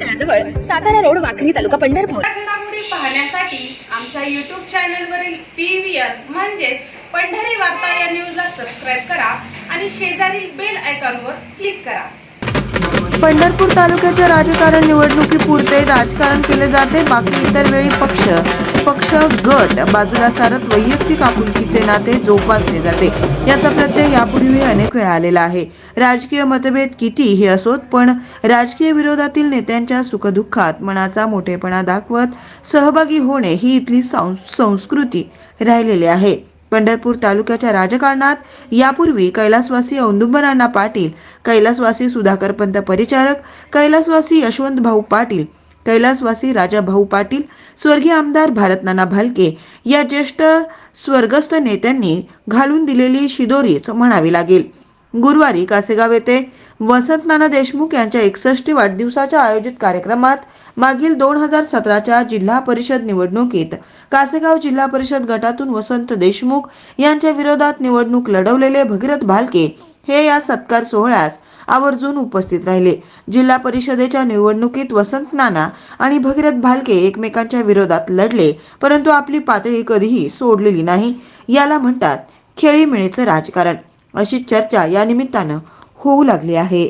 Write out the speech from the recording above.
तळाजवळ Satara road Wakhari तालुका पंढरपूर. पाहण्यासाठी आमच्या YouTube चॅनलवरील पी व्ही आर म्हणजेच पंढरी वार्ता या न्यूजला सबस्क्राईब करा आणि शेजारील बेल आयकॉनवर क्लिक करा. पंढरपूर तालुक्याच्या राजकारण निवडणुकीपुरते राजकारण केले जाते बाकी इतर वेळी पक्ष. पक्ष गट. बाजूला सारत वैयक्तिक आपुलकीचे नाते जोपासले जाते. याचा प्रत्यय यापूर्वी अनेक वेळा आलेला आहे. राजकीय मतभेद कितीही असोत पण राजकीय विरोधातील नेत्यांच्या सुखदुःखात मनाचा मोठेपणा दाखवत सहभागी होणे ही इथली संस्कृती राहिलेली आहे. पंढरपूर तालुक्याच्या राजकारणात यापूर्वी कैलासवासी औदुंबरांना पाटील कैलासवासी सुधाकरपंत परिचारक कैलासवासी यशवंत भाऊ पाटील कैलासवासी राजा भाऊ पाटील स्वर्गीय आमदार भारतनाना भालके या ज्येष्ठ स्वर्गस्थ नेत्यांनी घालून दिलेली शिदोरीच म्हणावी लागेल. गुरुवारी कासेगाव येथे वसंत नाना देशमुख यांच्या एकसष्टी वाढदिवसाच्या आयोजित कार्यक्रमात मागील दोन हजार सतराच्या जिल्हा परिषद निवडणुकीत कासेगाव जिल्हा परिषद गटातून वसंत देशमुख यांच्या विरोधात निवडणूक लढवलेले भगीरथ भालके हे या सत्कार सोहळ्यास आवर्जून उपस्थित राहिले. जिल्हा परिषदेच्या निवडणुकीत वसंत नाना आणि भगीरथ भालके एकमेकांच्या विरोधात लढले परंतु आपली पातळी कधीही सोडलेली नाही. याला म्हणतात खेळीमेळीचं राजकारण. अशी चर्चा या निमित्तानं होऊ लागली आहे.